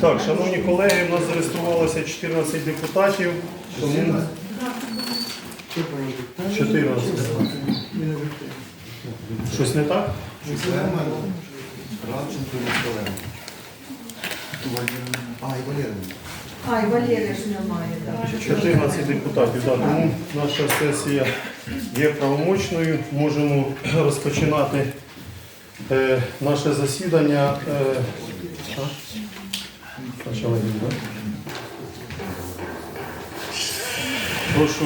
Так, шановні колеги, у нас зареєструвалося 14 депутатів, тому 14. Щось не так? Москаленко. А, і Валерій. А, і Валерія ж немає, так. 14 депутатів. Да, тому наша сесія є правомочною. Можемо розпочинати е, наше засідання. Е, а? Почали, да? Прошу.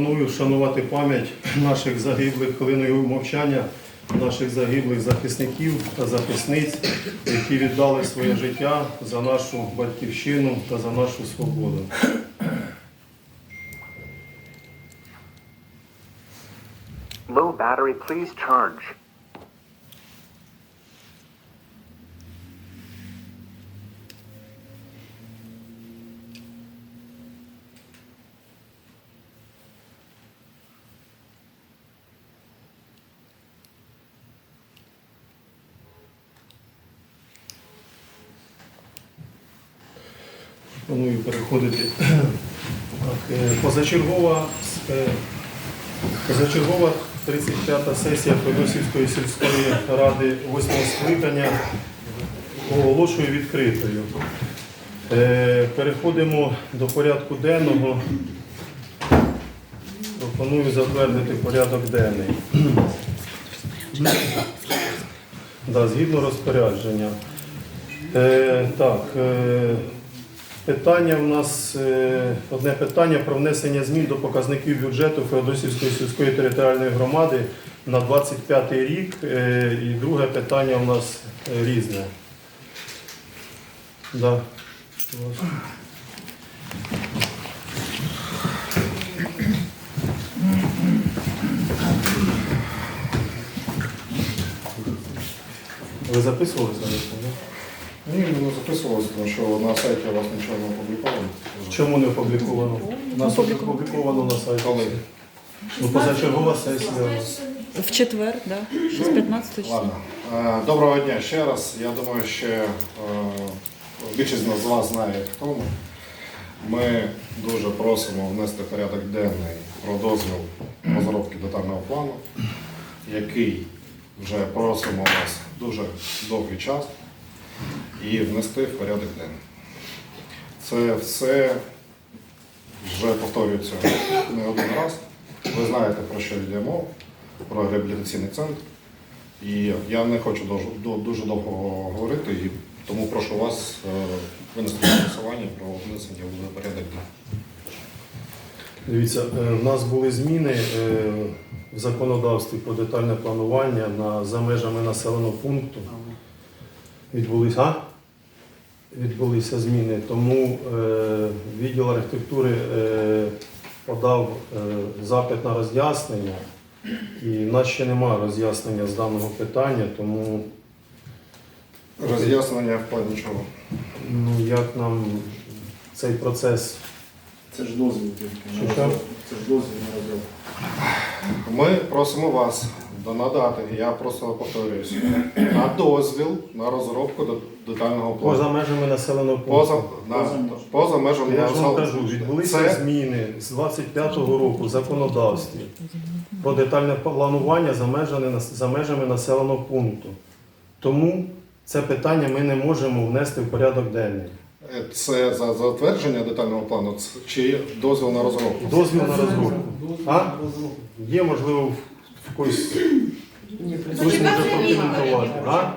Пропоную вшанувати пам'ять наших загиблих хвилиною мовчання, наших загиблих захисників та захисниць, які віддали своє життя за нашу батьківщину та за нашу свободу. Low battery, please charge. Пропоную переходити. Е, позачергова, е, позачергова 35-та сесія Федосівської сільської ради 8 скликання оголошую відкритою. Е, Переходимо до порядку денного. Пропоную затвердити порядок денний. Да, згідно розпорядження. Е, так, е, питання в нас е, одне питання про внесення змін до показників бюджету Феодосівської сільської територіальної громади на 25 рік. Е, і друге питання у нас різне. Да. Ви записували зараз? Да? Ні, ми не записувалися, тому що на сайті у вас нічого не опубліковано. Чому не опубліковано? У нас опубліковано на сайті. Коли? Ну, позачергова сесія. В четвер, да, 6-15 числа. Ладно. Е, Доброго дня ще раз. Я думаю, що е, більшість з вас знає, хто ми. Ми дуже просимо внести в порядок денний про дозвіл розробки детального плану, який вже просимо вас дуже довгий час, і внести в порядок денний. Це все вже повторюється не один раз. Ви знаєте, про що йде мова, про реабілітаційний центр. І я не хочу дуже, довго говорити, і тому прошу вас е, винести голосування про внесення в порядок денний. Дивіться, е, в нас були зміни е, в законодавстві про детальне планування на, за межами населеного пункту. Відбулися, а? Відбулися зміни, тому е, відділ архітектури е, подав е, запит на роз'яснення, і в нас ще немає роз'яснення з даного питання, тому Роз'яснення в плані чого. ну, як нам цей процес Це ж дозвіл тільки. Це ж дозвіл на розробку. Ми просимо вас надати, я просто повторююсь, на дозвіл на розробку до- детального плану. поза межами населеного Поза, пункту. на, Поза межами. поза межами Я ж вам кажу, відбулися Це зміни з 25-го року в законодавстві про детальне планування за межами, за межами населеного пункту. Тому це питання ми не можемо внести в порядок денний. Це за затвердження детального плану чи дозвіл на розробку? Дозвіл на розробку. А? Є, можливо, прокоментувати. відповіді.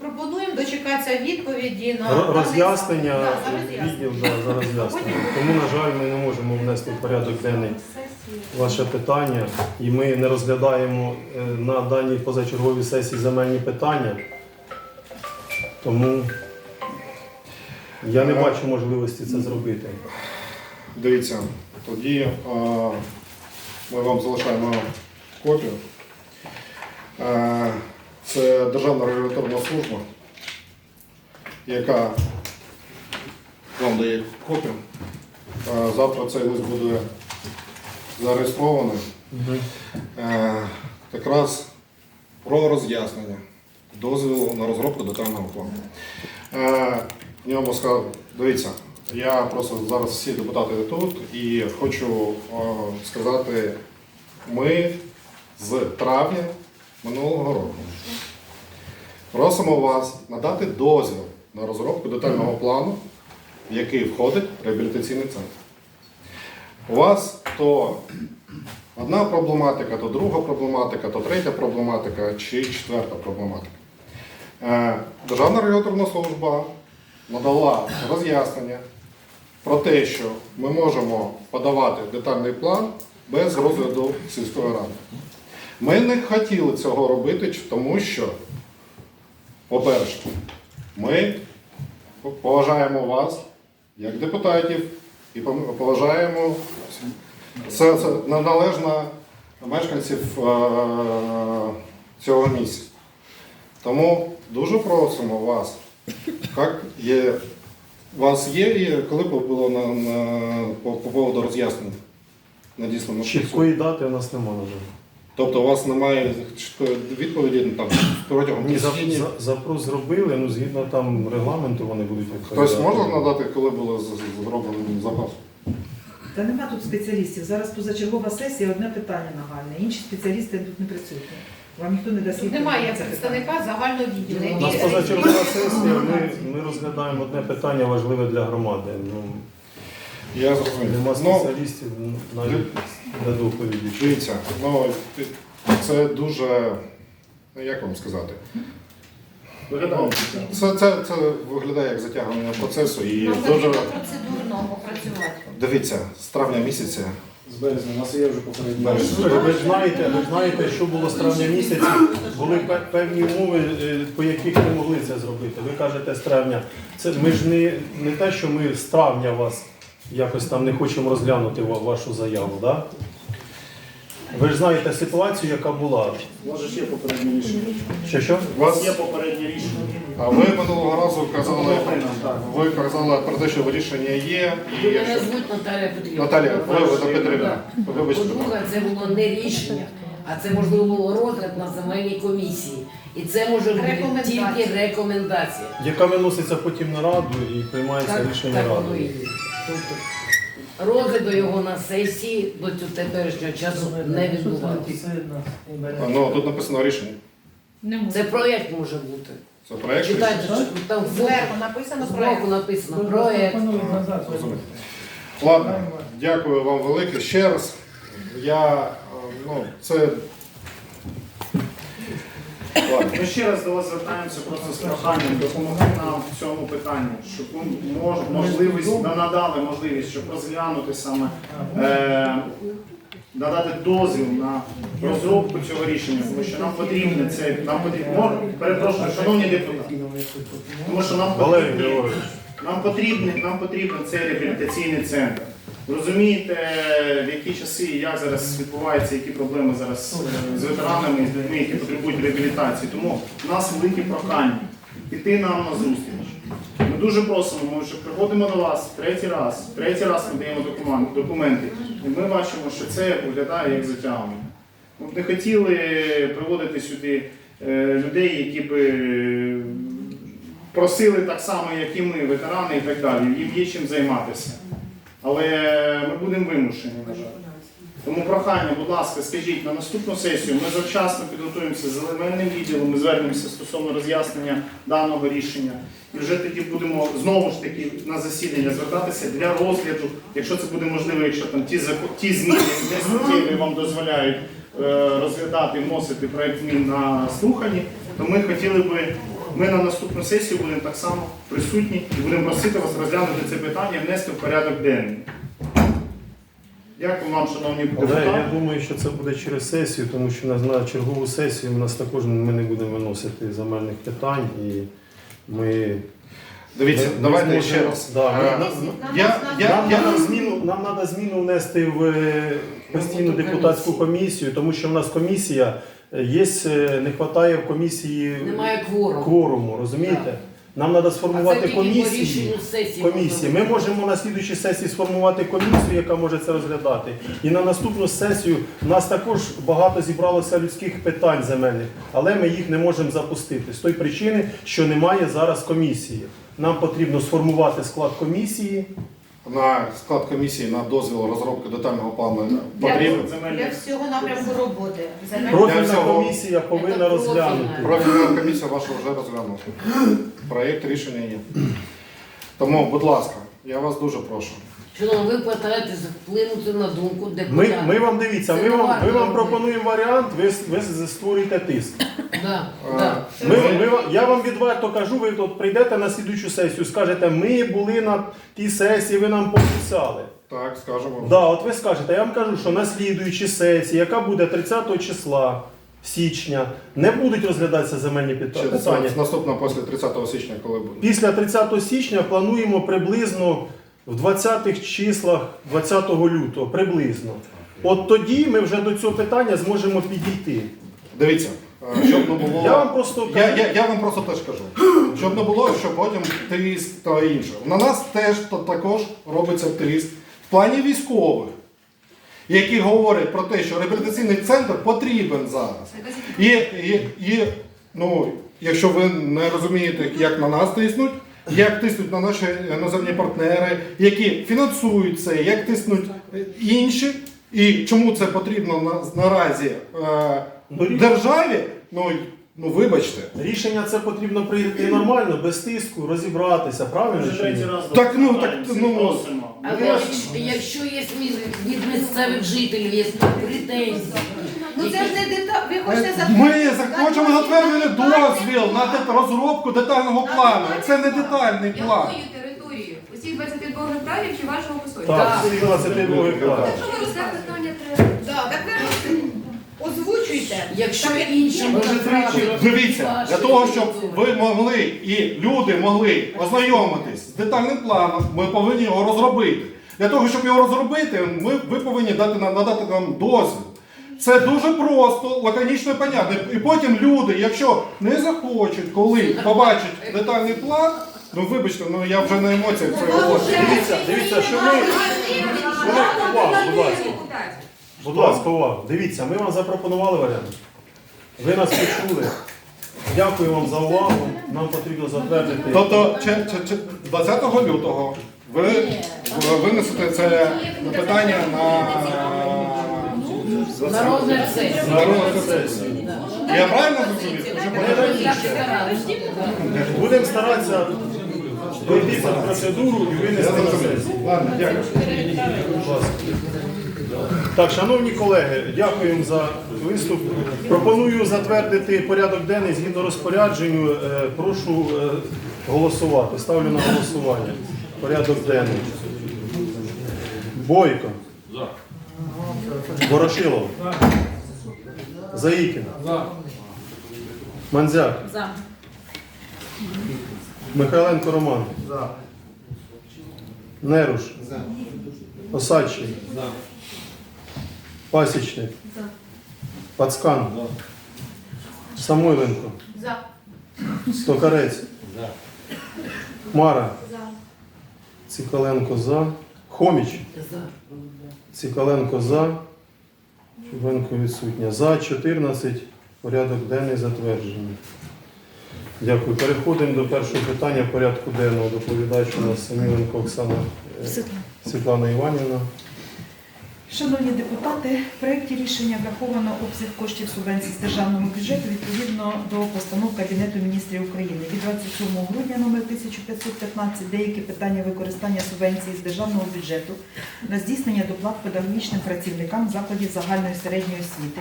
Пропонуємо дочекатися відповіді на Ро- Роз'яснення. Да, за роз'яснення. відділ да, за роз'яснення. Тому, на жаль, ми не можемо внести в порядок денний ваше питання, і ми не розглядаємо е, на даній позачерговій сесії земельні питання. Тому я не бачу можливості це зробити. Дивіться, тоді е, ми вам залишаємо копію. Е, Це Державна регуляторна служба, яка вам дає копію. Е, Завтра цей лист буде зареєстрований. Е, Якраз про роз'яснення дозволу на розробку детального плану. В ньому сказав, дивіться, я просто зараз всі депутати тут і хочу сказати, ми з травня минулого року просимо вас надати дозвіл на розробку детального плану, в який входить реабілітаційний центр. У вас то одна проблематика, то друга проблематика, то третя проблематика чи четверта проблематика. Е, Державна регуляторна служба надала роз'яснення про те, що ми можемо подавати детальний план без розгляду сільської ради. Ми не хотіли цього робити, тому що, по-перше, ми поважаємо вас як депутатів і поважаємо це, це належно мешканців е, цього місця. Тому дуже просимо вас, як є, вас є, і коли було на, на, по, по поводу роз'яснення надіслано? Чіткої дати у нас немає, на жаль. Тобто у вас немає чіткої відповіді ну, там, протягом Ні, за- за- запрос зробили, ну згідно там регламенту вони будуть відповідати. Хтось може надати, коли було з- з- запас? Та нема тут спеціалістів. Зараз позачергова сесія, одне питання нагальне. Інші спеціалісти тут не працюють. Вам ніхто не дасть Тут немає на це питання. представника загального. У нас позачергова сесія, ми, ми розглядаємо одне питання важливе для громади. Ну, Я зрозумів. нема Ну, спеціалістів навіть для доповіді. Дивіться, ну це дуже, ну, як вам сказати, Виглядає. це, це, це виглядає як затягування процесу і Нам дуже потрібно процедурно опрацювати. дивіться, з травня місяця. З березня. У нас є вже попередні. Ви ж знаєте, ви ж знаєте, що було з травня місяця. Були пе- певні умови, е, по яких не могли це зробити. Ви кажете з травня. Це ми ж не, не те, що ми з травня вас якось там не хочемо розглянути вашу заяву. Да? Ви ж знаєте ситуацію, яка була. У вас ж є попередні рішення. Що що? У вас є попередні рішення. А ви минулого разу казали, ви казали про те, що рішення є, і мене якщо звуть Наталія Петрівна. Наталія, ви По-перше, Олена Петрівна, вибачте. По-друге, це було не рішення, а це можливо було розгляд на земельній комісії. І це може бути Рекомендація. тільки рекомендація. Яка виноситься потім на раду і приймається Так, рішення так воно і ради. є. Тобто розгляду його на сесії до цього теперішнього часу не відбувалося. А, Ну, тут написано рішення. Це проєкт може бути. Це проєкт рішення. Читайте, що там Зверху написано проект. написано проєкт. Ладно, дякую вам велике ще раз. Я, е, ну, це... Ми ще раз до вас звертаємося просто з проханням допомогти нам в цьому питанні, щоб ви мож, можливість да, надали можливість, щоб розглянути саме е, надати дозвіл на розробку цього рішення, тому що нам потрібно це нам потрібно. Перепрошую, шановні депутати, тому що нам Валерій нам потрібний, нам потрібен цей реабілітаційний центр. Розумієте, в які часи і як зараз відбуваються, які проблеми зараз е, з ветеранами з людьми, які потребують реабілітації. Тому в нас велике прохання піти нам на зустріч. Ми дуже просимо, ми вже приходимо до вас третій раз, третій раз ми даємо документи, і ми бачимо, що це виглядає як затягування. Ми б не хотіли приводити сюди е, людей, які б е, просили так само, як і ми, ветерани і так далі. Їм є чим займатися. Але ми будемо вимушені, на жаль. Тому прохання, будь ласка, скажіть на наступну сесію. Ми завчасно підготуємося з земельним відділом, ми звернемося стосовно роз'яснення даного рішення. І вже тоді будемо знову ж таки на засідання звертатися для розгляду, якщо це буде можливо, якщо там ті, ті зміни не вам дозволяють е, розглядати, вносити проект змін на слуханні, то ми хотіли би, ми на наступну сесію будемо так само присутні і будемо просити вас розглянути це питання, внести в порядок денний. Дякую вам, шановні Але я думаю, що це буде через сесію, тому що на, чергову сесію у нас також ми не будемо виносити земельних питань і ми. Дивіться, ми давайте зможемо- ще раз. Да, ми- Е, на- Я, я, Нам я, треба зміну, нам треба зміну внести в е, постійну депутатську комісію, тому що в нас комісія є, е, не вистачає в комісії Немає кворуму. кворуму, розумієте? Нам треба сформувати комісії. Комісії. Ми можемо на слідуючій сесії сформувати комісію, яка може це розглядати. І на наступну сесію в нас також багато зібралося людських питань земельних, але ми їх не можемо запустити з тої причини, що немає зараз комісії. Нам потрібно сформувати склад комісії. На склад комісії на дозвіл розробки детального плану потрібно. для всього напрямку роботи. Профільна всього- комісія повинна Це розглянути. Профільна комісія ваша вже розглянула. Проєкт рішення є. Тому, будь ласка, я вас дуже прошу. Шановні, ви питаєтесь вплинути на думку Ми, депутата. ми вам дивіться, ми вам, ми вам пропонуємо варіант, ви, ви створюєте тиск. Да, да. Ми, ми, вам- я вам відверто кажу, ви тут прийдете на слідуючу сесію, скажете, ми були на тій сесії, ви нам пообіцяли. Так, скажемо. Да, от ви скажете, я вам кажу, що на слідуючій сесії, яка буде 30 числа січня, не будуть розглядатися земельні питання. це наступно після 30 січня, коли буде. Після 30 січня плануємо приблизно в 20-х числах 20 лютого, приблизно. От тоді ми вже до цього питання зможемо підійти. Дивіться, е, щоб не було. Я вам просто я, я, я вам просто теж кажу. Щоб не було, що потім тиск та інше. На нас теж та- також робиться тиск в плані військових, які говорять про те, що реабілітаційний центр потрібен зараз. І, і, і ну, якщо ви не розумієте, як на нас тиснуть, як тиснуть на наші іноземні партнери, які фінансують це, як тиснуть інші, і чому це потрібно на, наразі е, державі, ну, ну вибачте. Рішення це потрібно прийняти нормально, без тиску, розібратися, правильно? Вже третій раз Так, ну, так, ну. Але якщо, якщо є від місцевих жителів є претензії, Ну це ж не деталь. Ви хочете Е, Ми захочемо затвердити дозвіл на розробку детального плану. Це не детальний план. Якою територією? Усіх 22 гектарів чи вашого кусочку? Так, всі 22 гектари. Якщо ви це питання треба? Да, так ви озвучуйте. якщо іншим Може, тричі Дивіться, для того, щоб ви могли і люди могли ознайомитись з детальним планом, ми повинні його розробити. Для того, щоб його розробити, ми, ви повинні дати нам надати нам дозвіл. Це дуже просто, лаконічно і понятно. І потім люди, якщо не захочуть, коли побачать детальний план, ну вибачте, ну я вже на емоціях це говорю. Дивіться, дивіться, що ми. Увагу, будь ласка. Будь ласка, увагу. Дивіться, ми вам запропонували варіант. Ви нас почули. Дякую вам за увагу. Нам потрібно затвердити. Тобто, че- че- че- 20 лютого ви ви винесете це питання на, на розгляд сесії. на розгляд. Я правильно зрозумів? Будемо старатися пройти цю процедуру і винести на сесію. Ладно, дякую. Будь ласка. Так, шановні колеги, дякуємо за виступ. Пропоную затвердити порядок денний згідно розпорядженню. Е, Прошу е, голосувати. Ставлю на голосування. Порядок денний. Бойко. Ворошилов. Заїкін. Манзяк. За. Михайленко Роман. За. Неруш. Осадчий. Пасічник. Пацкан. Самойленко. За. Стокарець. Хмара. За. Цикаленко за. Хоміч. За. Цикаленко за. Чубенко відсутня. За 14. Порядок денний затверджений. Дякую. Переходимо до першого питання порядку денного. Доповідач у нас Саміленко Оксана е. Світлана Іванівна. Шановні депутати, в проєкті рішення враховано обсяг коштів субвенцій з державного бюджету відповідно до постанов Кабінету міністрів України від 27 грудня номер 1515 деякі питання використання субвенції з державного бюджету на здійснення доплат педагогічним працівникам закладів загальної середньої освіти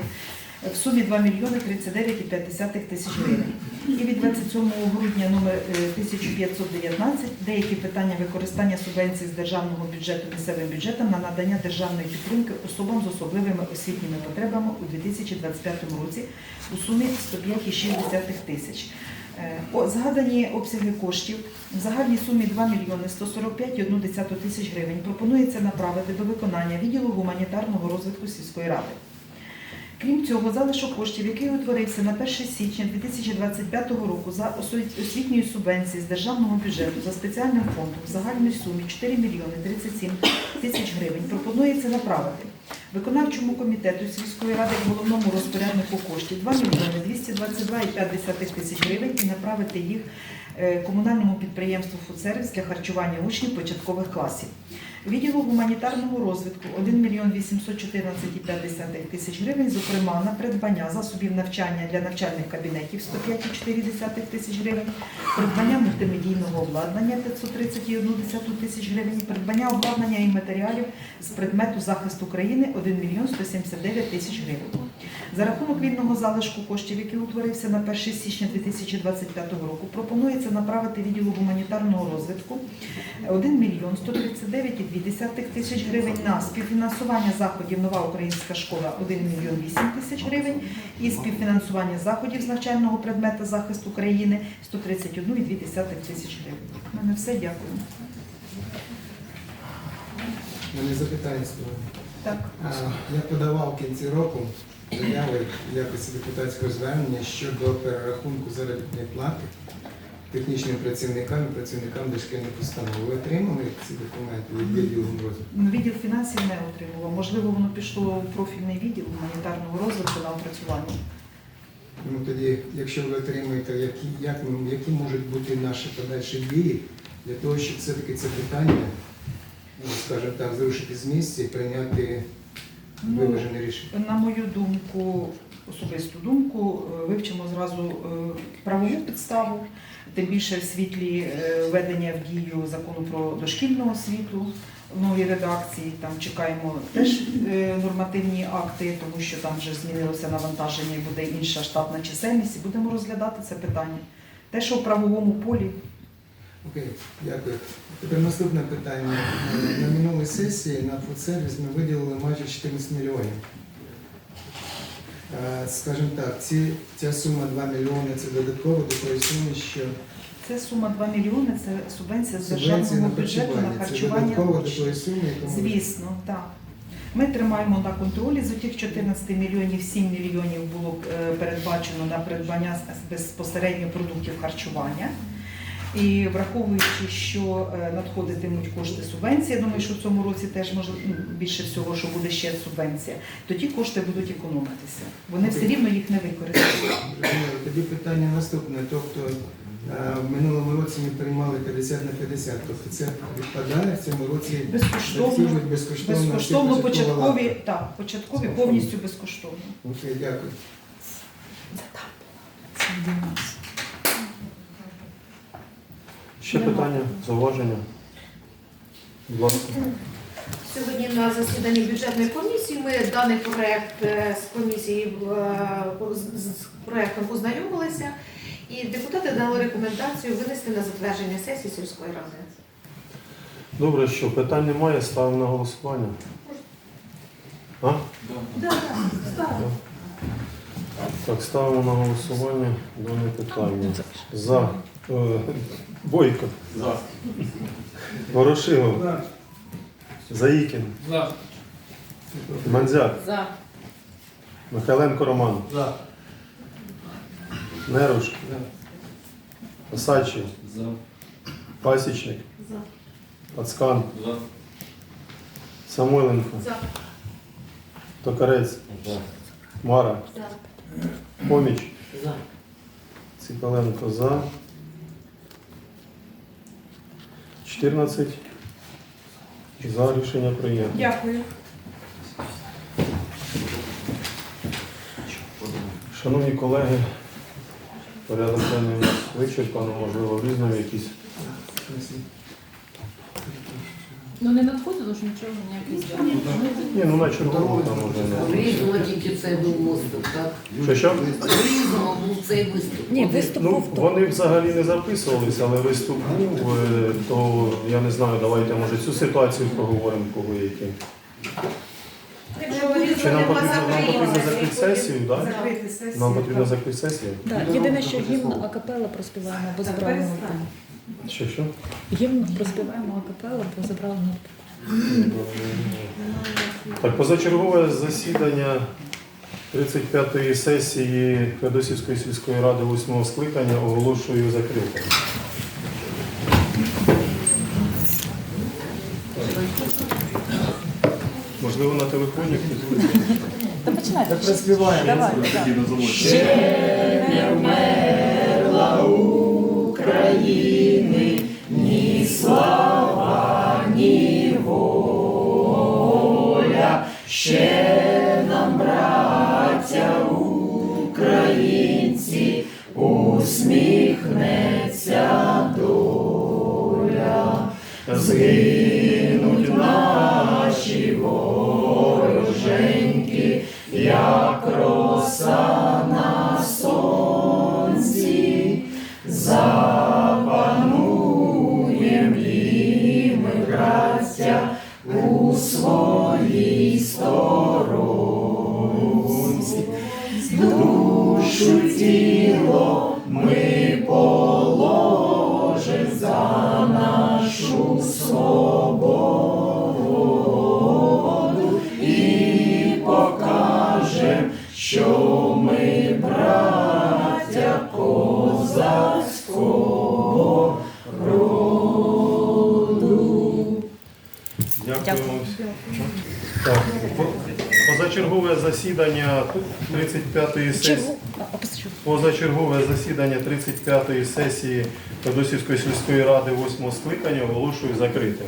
в сумі 2 мільйони 39,5 тисяч гривень. І від 27 грудня номер е, 1519 деякі питання використання субвенцій з державного бюджету місцевим бюджетом на надання державної підтримки особам з особливими освітніми потребами у 2025 році у сумі 105,6 тисяч. Е, Згадані обсяги коштів в загальній сумі 2 мільйони 145,1 тисяч гривень пропонується направити до виконання відділу гуманітарного розвитку сільської ради. Крім цього, залишок коштів, який утворився на 1 січня 2025 року за освіт- освітньою субвенцією з державного бюджету за спеціальним фондом в загальній сумі 4 мільйони 37 тисяч гривень, пропонується направити виконавчому комітету сільської ради головному розпоряднику коштів 2 мільйони 222,5 тисяч гривень і направити їх е, комунальному підприємству «Фудсервіс» для харчування учнів початкових класів. Відділу гуманітарного розвитку 1 мільйон 814,5 тисяч гривень, зокрема на придбання засобів навчання для навчальних кабінетів 105,4 тисяч гривень, придбання мультимедійного обладнання 530,1 тисяч гривень, придбання обладнання і матеріалів з предмету захисту країни 1 мільйон 179 тисяч гривень. За рахунок вільного залишку коштів, який утворився на 1 січня 2025 року, пропонується направити відділу гуманітарного розвитку 1 мільйон 139,2 тисяч гривень на співфінансування заходів Нова українська школа 1 мільйон 8 тисяч гривень і співфінансування заходів з навчального предмета захисту країни 131,2 тисяч гривень. У мене все, дякую. Мене запитання. Так. Я подавав в кінці року заяви в якості депутатського звернення щодо перерахунку заробітної плати технічним працівникам і працівникам дошкільних установ. Ви отримали ці документи від відділу розвитку? Ну, Відділ фінансів не отримував. Можливо, воно пішло у профільний відділ гуманітарного розвитку на опрацювання. Ну тоді, якщо ви отримаєте, які, як, які можуть бути наші подальші дії для того, щоб все-таки це питання, ну, скажімо так, зрушити з місця і прийняти Ну, виважене рішення? На мою думку, особисту думку, е, вивчимо зразу е, правову підставу, тим більше в світлі е, введення в дію закону про дошкільну освіту в новій редакції. Там чекаємо теж нормативні акти, тому що там вже змінилося навантаження і буде інша штатна чисельність, і будемо розглядати це питання. Те, що в правовому полі Окей, дякую. Тепер наступне питання. Е, На минулій сесії на фудсервіс ми виділили майже 14 мільйонів. Е, Скажімо так, ці, ця сума 2 мільйони це додатково до тої суми, що це сума 2 мільйони, це субвенція з державного бюджету на харчування. Це додатково до тої суми, яку Звісно, так. Ми тримаємо на контролі з тих 14 мільйонів, 7 мільйонів було е, передбачено на придбання безпосередньо продуктів харчування. І враховуючи, що е, надходитимуть кошти субвенції, я думаю, що в цьому році теж можливо ну, більше всього, що буде ще субвенція, то ті кошти будуть економитися. Вони все рівно їх не використають. Тоді питання наступне. Тобто е, в минулому році ми приймали 50 на 50. Тобто це відпадає в цьому році Безкоштовно, безкоштовно. безкоштовно початкові, так, початкові повністю безкоштовно. Окей, дякую. Ще питання, зауваження? Будь ласка. Сьогодні на засіданні бюджетної комісії ми даний проект е, з комісії е, з- з проектом ознайомилися, і депутати дали рекомендацію винести на затвердження сесії сільської ради. Добре, що питань немає, ставимо на голосування. А? Так, ставимо на голосування дане питання. За. Е, Бойко. За. Ворошилов. Заїкін, За. Мандзяк, За. Михайленко Роман, За. Неруш, Осадчий, За. Пасічник, За. Пацкан, За. Самойленко, За. Токарець, За. Мара, За. Поміч, За. Ціпеленко за. 14 за рішення прийнято. Дякую. Шановні колеги, порядок денний вичерпано, можливо, різно якісь. Ну не надходило ж нічого ніяких звернень. Ні, ну на черговому там може не. Різного тільки цей був виступ, так? Що що? Різного був цей виступ. Ні, виступ Ну, був то. вони взагалі не записувалися, але виступ був, е, то я не знаю, давайте може цю ситуацію проговоримо, кого які. Якщо Чи нам потрібно, нам потрібно закрити сесію, так? Закрити сесію. Нам потрібно закрити сесію. Да, єдине, що гімн акапела проспіваємо, бо забрали Що що? Гімн проспіваємо акапела, бо забрали ноутбук. Так, позачергове засідання 35-ї сесії Федосівської сільської ради 8 скликання оголошую закритим. Можливо, на телефоні хтось. Та починайте. слава, ні воля. Згинуть сторонці. Душу тіло 35-ї сесії. Позачергове засідання 35-ї сесії Федосівської сільської ради 8 скликання оголошую закритим.